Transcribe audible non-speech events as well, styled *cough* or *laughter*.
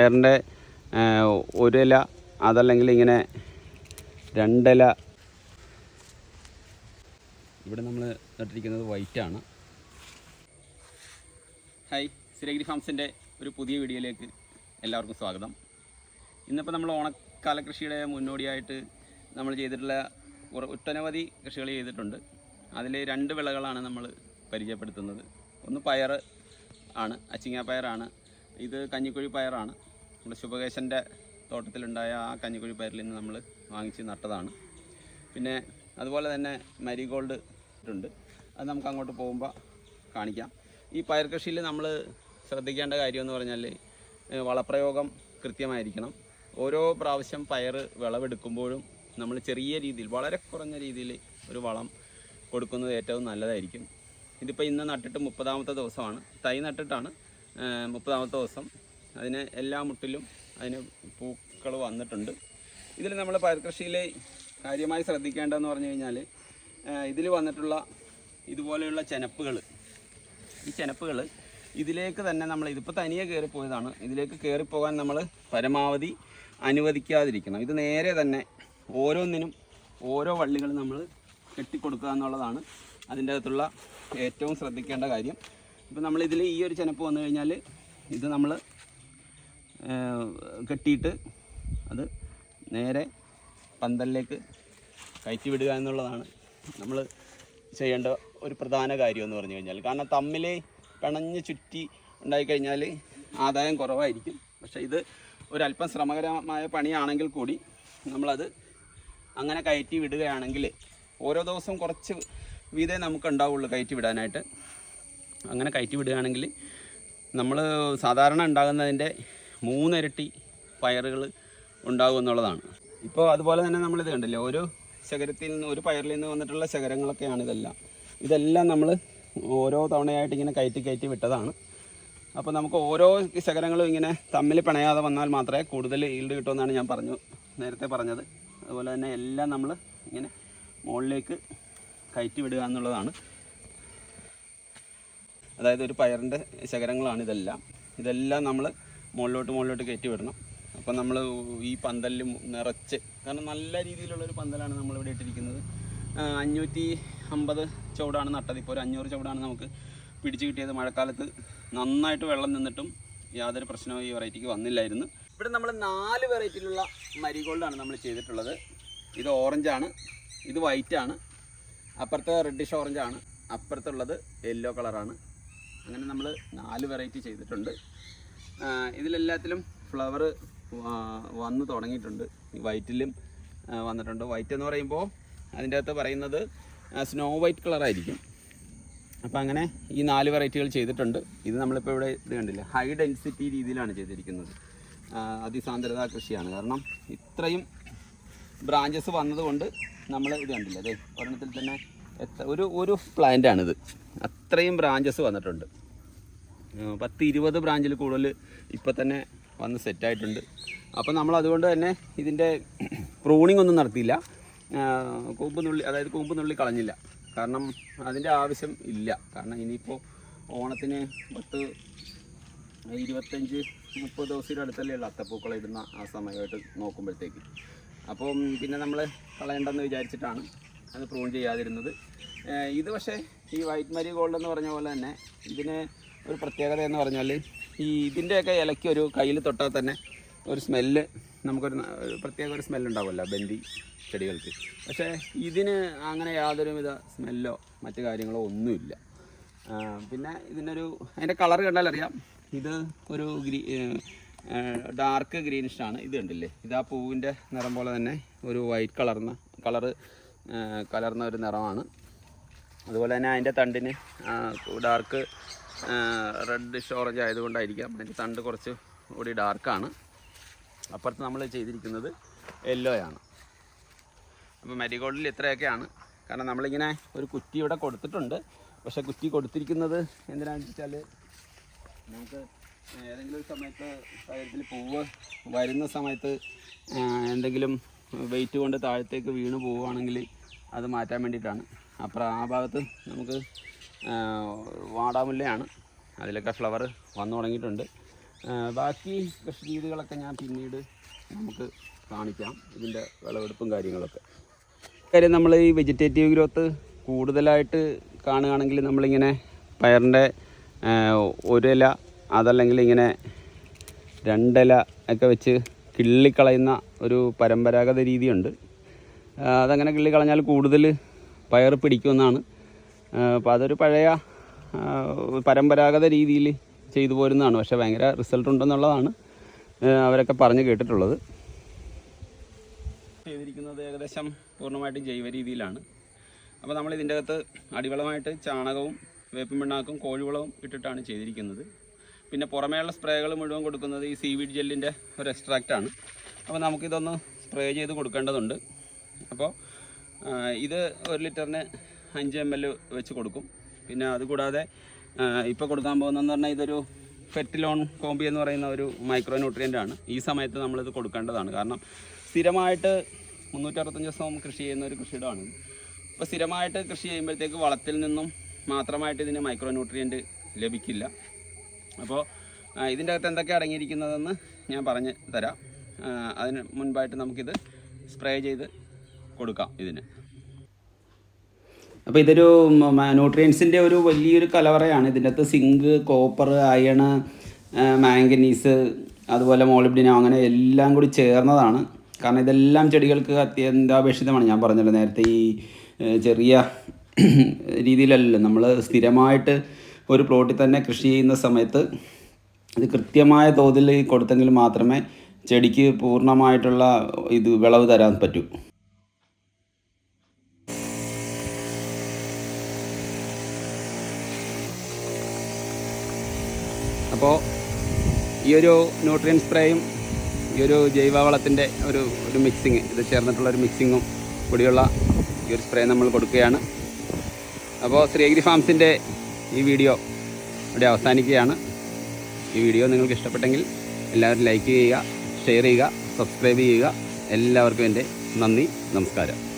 പയറിന്റെ ഒരില അതല്ലെങ്കിൽ ഇങ്ങനെ രണ്ടില ഇവിടെ നമ്മൾ നട്ടിരിക്കുന്നത് വൈറ്റാണ് ഹായ് സിരഗിരി ഫാംസിന്റെ ഒരു പുതിയ വീഡിയോയിലേക്ക് എല്ലാവർക്കും സ്വാഗതം. ഇന്നിപ്പോൾ നമ്മൾ ഓണക്കാല കൃഷിയുടെ മുന്നോടിയായിട്ട് നമ്മൾ ചെയ്തിട്ടുള്ള ഒട്ടനവധി കൃഷികൾ ചെയ്തിട്ടുണ്ട്. അതിൽ രണ്ട് വിളകളാണ് നമ്മൾ പരിചയപ്പെടുത്തുന്നത്. ഒന്ന് പയർ ആണ് അച്ചിങ്ങ പയറാണ് ഇത് കഞ്ഞിക്കുഴി പയറാണ്. നമ്മുടെ ശുഭകേശന്റെ തോട്ടത്തിലുണ്ടായ ആ കഞ്ഞിക്കുഴി പയറിൽ നിന്ന് നമ്മൾ വാങ്ങിച്ച് നട്ടതാണ്. പിന്നെ അതുപോലെ തന്നെ മരിഗോൾഡ് ഉണ്ട് അത് നമുക്ക് അങ്ങോട്ട് പോകുമ്പോൾ കാണിക്കാം. ഈ പയർ കൃഷിയിൽ നമ്മൾ ശ്രദ്ധിക്കേണ്ട കാര്യമെന്ന് പറഞ്ഞാൽ വളപ്രയോഗം കൃത്യമായിരിക്കണം. ഓരോ പ്രാവശ്യം പയർ വിളവെടുക്കുമ്പോഴും നമ്മൾ ചെറിയ രീതിയിൽ വളരെ കുറഞ്ഞ രീതിയിൽ ഒരു വളം കൊടുക്കുന്നത് ഏറ്റവും നല്ലതായിരിക്കും. ഇതിപ്പോൾ ഇന്ന് നട്ടിട്ട് മുപ്പതാമത്തെ ദിവസമാണ്. തൈ നട്ടിട്ടാണ് മുപ്പതാമത്തെ ദിവസം അതിന് എല്ലാ മുട്ടിലും അതിന് പൂക്കൾ വന്നിട്ടുണ്ട്. ഇതിൽ നമ്മൾ പയർകൃഷിയിൽ കാര്യമായി ശ്രദ്ധിക്കേണ്ടതെന്ന് പറഞ്ഞു കഴിഞ്ഞാൽ ഇതിൽ വന്നിട്ടുള്ള ഇതുപോലെയുള്ള ചെനപ്പുകൾ ഈ ചെനപ്പുകൾ ഇതിലേക്ക് തന്നെ നമ്മൾ ഇതിപ്പോൾ തനിയെ കയറിപ്പോയതാണ് ഇതിലേക്ക് കയറിപ്പോകാൻ നമ്മൾ പരമാവധി അനുവദിക്കാതിരിക്കണം. ഇത് നേരെ തന്നെ ഓരോന്നിനും ഓരോ വള്ളികൾ നമ്മൾ കെട്ടിക്കൊടുക്കുക എന്നുള്ളതാണ് അതിന്റെ അകത്തുള്ള ഏറ്റവും ശ്രദ്ധിക്കേണ്ട കാര്യം. ഇപ്പം നമ്മൾ ഈ ഒരു ചെനപ്പ് വന്നു കഴിഞ്ഞാൽ ഇത് നമ്മൾ കെട്ടിയിട്ട് അത് നേരെ പന്തലിലേക്ക് കയറ്റി വിടുക എന്നുള്ളതാണ് നമ്മൾ ചെയ്യേണ്ട ഒരു പ്രധാന കാര്യം എന്ന് പറഞ്ഞു കഴിഞ്ഞാൽ. കാരണം തമ്മിൽ പിണഞ്ഞ് ചുറ്റി ഉണ്ടായിക്കഴിഞ്ഞാൽ ആദായം കുറവായിരിക്കും. പക്ഷേ ഇത് ഒരല്പം ശ്രമകരമായ പണിയാണെങ്കിൽ കൂടി നമ്മളത് അങ്ങനെ കയറ്റി വിടുകയാണെങ്കിൽ ഓരോ ദിവസവും കുറച്ച് വീതേ നമുക്ക് ഉണ്ടാവുള്ളൂ കയറ്റി വിടാനായിട്ട് അങ്ങനെ കയറ്റി വിടുകയാണെങ്കിൽ നമ്മൾ സാധാരണ ഉണ്ടാകുന്നതിന്റെ മൂന്നിരട്ടി പയറുകൾ ഉണ്ടാകും എന്നുള്ളതാണ്. ഇപ്പോൾ അതുപോലെ തന്നെ നമ്മളിത് കണ്ടില്ലേ ഓരോ ശകരത്തിൽ നിന്ന് ഒരു പയറിൽ നിന്ന് വന്നിട്ടുള്ള ശകരങ്ങളൊക്കെയാണ് ഇതെല്ലാം. ഇതെല്ലാം നമ്മൾ ഓരോ തവണയായിട്ട് ഇങ്ങനെ കയറ്റി കയറ്റി വിട്ടതാണ്. അപ്പോൾ നമുക്ക് ഓരോ ശകരങ്ങളും ഇങ്ങനെ തമ്മിൽ പിണയാതെ വന്നാൽ മാത്രമേ കൂടുതൽ ഈൽഡ് കിട്ടുമെന്നാണ് ഞാൻ പറഞ്ഞു നേരത്തെ പറഞ്ഞത്. അതുപോലെ തന്നെ എല്ലാം നമ്മൾ ഇങ്ങനെ മുകളിലേക്ക് കയറ്റി വിടുക എന്നുള്ളതാണ്. അതായത് ഒരു പയറിന്റെ ശകരങ്ങളാണ് ഇതെല്ലാം. ഇതെല്ലാം നമ്മൾ മുകളിലോട്ട് മുകളിലോട്ട് കയറ്റി വിടണം. അപ്പം നമ്മൾ ഈ പന്തലിൽ നിറച്ച് കാരണം നല്ല രീതിയിലുള്ളൊരു പന്തലാണ് നമ്മളിവിടെ ഇട്ടിരിക്കുന്നത്. അഞ്ഞൂറ്റി അമ്പത് ചുവടാണ് നട്ടത്. ഇപ്പോൾ ഒരു അഞ്ഞൂറ് ചുവടാണ് നമുക്ക് പിടിച്ചു കിട്ടിയത് മഴക്കാലത്ത്. നന്നായിട്ട് വെള്ളം നിന്നിട്ടും യാതൊരു പ്രശ്നവും ഈ വെറൈറ്റിക്ക് വന്നില്ലായിരുന്നു. ഇവിടെ നമ്മൾ നാല് വെറൈറ്റിയിലുള്ള മരിഗോൾഡാണ് നമ്മൾ ചെയ്തിട്ടുള്ളത്. ഇത് ഓറഞ്ചാണ് ഇത് വൈറ്റാണ് അപ്പുറത്തെ റെഡിഷ് ഓറഞ്ചാണ് അപ്പുറത്തുള്ളത് യെല്ലോ കളറാണ് അങ്ങനെ നമ്മൾ നാല് വെറൈറ്റി ചെയ്തിട്ടുണ്ട്. ഇതിലെല്ലാത്തിലും ഫ്ലവർ വന്ന് തുടങ്ങിയിട്ടുണ്ട്. വൈറ്റിലും വന്നിട്ടുണ്ട്. വൈറ്റ് എന്ന് പറയുമ്പോൾ അതിന്റെ അകത്ത് പറയുന്നത് സ്നോ വൈറ്റ് കളറായിരിക്കും അപ്പോൾ അങ്ങനെ ഈ നാല് വെറൈറ്റികൾ ചെയ്തിട്ടുണ്ട്. ഇത് നമ്മളിപ്പോൾ ഇവിടെ ഇത് കണ്ടില്ല? ഹൈ ഡെൻസിറ്റി രീതിയിലാണ് ചെയ്തിരിക്കുന്നത്. അതിസാന്ദ്രത കൃഷിയാണ്. കാരണം ഇത്രയും ബ്രാഞ്ചസ് വന്നതുകൊണ്ട് നമ്മൾ ഇത് കണ്ടില്ല? അതെ ഒരെണ്ണത്തിൽ തന്നെ എത്ര ഒരു ഒരു പ്ലാന്റാണിത് അത്രയും ബ്രാഞ്ചസ് വന്നിട്ടുണ്ട്. പത്ത് ഇരുപത് ബ്രാഞ്ചിൽ കൂടുതൽ ഇപ്പം തന്നെ വന്ന് സെറ്റായിട്ടുണ്ട്. അപ്പം നമ്മൾ അതുകൊണ്ട് തന്നെ ഇതിന്റെ പ്രൂണിംഗ് ഒന്നും നടത്തിയില്ല. കൂമ്പ് നുള്ളി അതായത് കൂമ്പ് നുള്ളി കളഞ്ഞില്ല. കാരണം അതിന്റെ ആവശ്യം ഇല്ല. കാരണം ഇനിയിപ്പോൾ ഓണത്തിന് പത്ത് ഇരുപത്തഞ്ച് മുപ്പത് ദിവസത്തിന്റെ അടുത്തല്ലേ ഉള്ളൂ അത്തപ്പൂക്കളം ഇടുന്ന ആ സമയമായിട്ട് നോക്കുമ്പോഴത്തേക്ക്. അപ്പം പിന്നെ നമ്മൾ കളയണ്ടെന്ന് വിചാരിച്ചിട്ടാണ് അത് പ്രൂൺ ചെയ്യാതിരുന്നത്. ഇത് പക്ഷേ ഈ വൈറ്റ് മരി ഗോൾഡ് എന്ന് പറഞ്ഞ പോലെ തന്നെ ഇതിന് ഒരു പ്രത്യേകത എന്ന് പറഞ്ഞാൽ ഈ ഇതിന്റെയൊക്കെ ഇലയ്ക്ക് ഒരു കയ്യിൽ തൊട്ടാൽ തന്നെ ഒരു സ്മെല്ല് നമുക്കൊരു പ്രത്യേക ഒരു സ്മെല്ലുണ്ടാവുമല്ലോ ബന്ദി ചെടികൾക്ക്. പക്ഷേ ഇതിന് അങ്ങനെ യാതൊരുവിധ സ്മെല്ലോ മറ്റു കാര്യങ്ങളോ ഒന്നുമില്ല. പിന്നെ ഇതിനൊരു അതിന്റെ കളർ കണ്ടാൽ അറിയാം. ഇത് ഒരു ഗ്രീ ഡാർക്ക് ഗ്രീനിഷാണ് ഇത് കണ്ടില്ലേ? ഇത് ആ പൂവിന്റെ നിറം പോലെ തന്നെ ഒരു വൈറ്റ് കളർന്ന കളറ് കലർന്ന ഒരു നിറമാണ്. അതുപോലെ തന്നെ അതിന്റെ തണ്ടിന് ഡാർക്ക് റെഡിഷ് ഓറഞ്ച് ആയതുകൊണ്ടായിരിക്കാം. അതിന്റെ തണ്ട് കുറച്ച് കൂടി ഡാർക്കാണ് അപ്പുറത്ത് നമ്മൾ ചെയ്തിരിക്കുന്നത് യെല്ലോ ആണ്. അപ്പോൾ മരിഗോൾഡിൽ ഇത്രയൊക്കെയാണ്. കാരണം നമ്മളിങ്ങനെ ഒരു കുറ്റി ഇവിടെ കൊടുത്തിട്ടുണ്ട്. പക്ഷേ കുറ്റി കൊടുത്തിരിക്കുന്നത് എന്തിനാണെന്ന് വെച്ചാൽ നമുക്ക് ഏതെങ്കിലും ഒരു സമയത്ത് കാര്യത്തിൽ പൂവ് വരുന്ന സമയത്ത് എന്തെങ്കിലും വെയിറ്റ് കൊണ്ട് താഴത്തേക്ക് വീണ് പോവുകയാണെങ്കിൽ അത് മാറ്റാൻ വേണ്ടിയിട്ടാണ്. അപ്പോൾ ആ ഭാഗത്ത് നമുക്ക് വാടാമുല്ലയാണ്. അതിലൊക്കെ ഫ്ലവർ വന്നു തുടങ്ങിയിട്ടുണ്ട്. ബാക്കി കൃഷി രീതികളൊക്കെ ഞാൻ പിന്നീട് നമുക്ക് കാണിക്കാം. ഇതിന്റെ വിളവെടുപ്പും കാര്യങ്ങളൊക്കെ. കാര്യം നമ്മൾ ഈ വെജിറ്റേറ്റീവ് ഗ്രോത്ത് കൂടുതലായിട്ട് കാണുകയാണെങ്കിൽ നമ്മളിങ്ങനെ പയറിന്റെ ഒരില അതല്ലെങ്കിൽ ഇങ്ങനെ രണ്ടില ഒക്കെ വെച്ച് കിള്ളിക്കളയുന്ന ഒരു പരമ്പരാഗത രീതിയുണ്ട്. അതങ്ങനെ കിള്ളിക്കളഞ്ഞാൽ കൂടുതൽ പയർ പിടിക്കുമെന്നാണ് അപ്പോൾ അതൊരു പഴയ പരമ്പരാഗത രീതിയിൽ ചെയ്തു പോരുന്നതാണ്. പക്ഷേ ഭയങ്കര റിസൾട്ട് ഉണ്ടെന്നുള്ളതാണ് അവരൊക്കെ പറഞ്ഞ് കേട്ടിട്ടുള്ളത്. ചെയ്തിരിക്കുന്നത് ഏകദേശം പൂർണമായിട്ടും ജൈവ രീതിയിലാണ്. അപ്പോൾ നമ്മൾ ഇതിന്റെ അകത്ത് അടിവളമായിട്ട് ചാണകവും വേപ്പിൻ പിണ്ണാക്കും കോഴിവളവും ഇട്ടിട്ടാണ് ചെയ്തിരിക്കുന്നത്. പിന്നെ പുറമേയുള്ള സ്പ്രേകൾ മുഴുവൻ കൊടുക്കുന്നത് ഈ സീവീഡ് ജെല്ലിന്റെ ഒരു എക്സ്ട്രാക്റ്റ് ആണ്. അപ്പോൾ നമുക്കിതൊന്ന് സ്പ്രേ ചെയ്ത് കൊടുക്കേണ്ടതുണ്ട്. അപ്പോൾ ഇത് ഒരു ലിറ്ററിന് അഞ്ച് എം എൽ വെച്ച് കൊടുക്കും. പിന്നെ അതുകൂടാതെ ഇപ്പോൾ കൊടുക്കാൻ പോകുന്നതെന്ന് പറഞ്ഞാൽ ഇതൊരു ഫെറ്റിലോൺ കോമ്പി എന്ന് പറയുന്ന ഒരു മൈക്രോ ആണ്. ഈ സമയത്ത് നമ്മളിത് കൊടുക്കേണ്ടതാണ്. കാരണം സ്ഥിരമായിട്ട് മുന്നൂറ്ററുപത്തഞ്ച് ദിവസം കൃഷി ചെയ്യുന്ന ഒരു കൃഷിയിടമാണ്. അപ്പോൾ സ്ഥിരമായിട്ട് കൃഷി ചെയ്യുമ്പോഴത്തേക്ക് വളത്തിൽ നിന്നും മാത്രമായിട്ട് ഇതിന് മൈക്രോ ന്യൂട്രിയന്റ് ലഭിക്കില്ല അപ്പോൾ ഇതിന്റെ അകത്ത് എന്തൊക്കെ അടങ്ങിയിരിക്കുന്നതെന്ന് ഞാൻ പറഞ്ഞ് തരാം. അതിന് മുൻപായിട്ട് നമുക്കിത് സ്പ്രേ ചെയ്ത് കൊടുക്കാം ഇതിന്. അപ്പോൾ ഇതൊരു ന്യൂട്രിയൻസിന്റെ ഒരു വലിയൊരു കലവറയാണ്. ഇതിന്റെ അകത്ത് സിങ്ക് കോപ്പർ അയണ് മാംഗനീസ് അതുപോലെ മോളിബ്ഡിനോ അങ്ങനെ എല്ലാം കൂടി ചേർന്നതാണ്. കാരണം ഇതെല്ലാം ചെടികൾക്ക് അത്യന്താപേക്ഷിതമാണ്. ഞാൻ പറഞ്ഞല്ലോ നേരത്തെ ഈ ചെറിയ *clears throat* രീതിയിലല്ലല്ലോ. നമ്മൾ സ്ഥിരമായിട്ട് ഒരു പ്ലോട്ടിൽ തന്നെ കൃഷി ചെയ്യുന്ന സമയത്ത് ഇത് കൃത്യമായ തോതിൽ കൊടുത്തെങ്കിൽ മാത്രമേ ചെടിക്ക് പൂർണമായിട്ടുള്ള ഇത് വിളവ് തരാൻ പറ്റൂ. അപ്പോൾ ഈ ഒരു ന്യൂട്രിയൻ സ്പ്രേയും ഈ ഒരു ജൈവവളത്തിന്റെ ഒരു ഒരു മിക്സിങ് ഇത് ചേർന്നിട്ടുള്ള ഒരു മിക്സിങ്ങും കൂടിയുള്ള ഈ ഒരു സ്പ്രേ നമ്മൾ കൊടുക്കുകയാണ്. അപ്പോൾ ശ്രീഗിരി ഫാംസിന്റെ ഈ വീഡിയോ ഇവിടെ അവസാനിക്കുകയാണ്. ഈ വീഡിയോ നിങ്ങൾക്ക് ഇഷ്ടപ്പെട്ടെങ്കിൽ എല്ലാവരും ലൈക്ക് ചെയ്യുക ഷെയർ ചെയ്യുക സബ്സ്ക്രൈബ് ചെയ്യുക. എല്ലാവർക്കും എന്റെ നന്ദി നമസ്കാരം.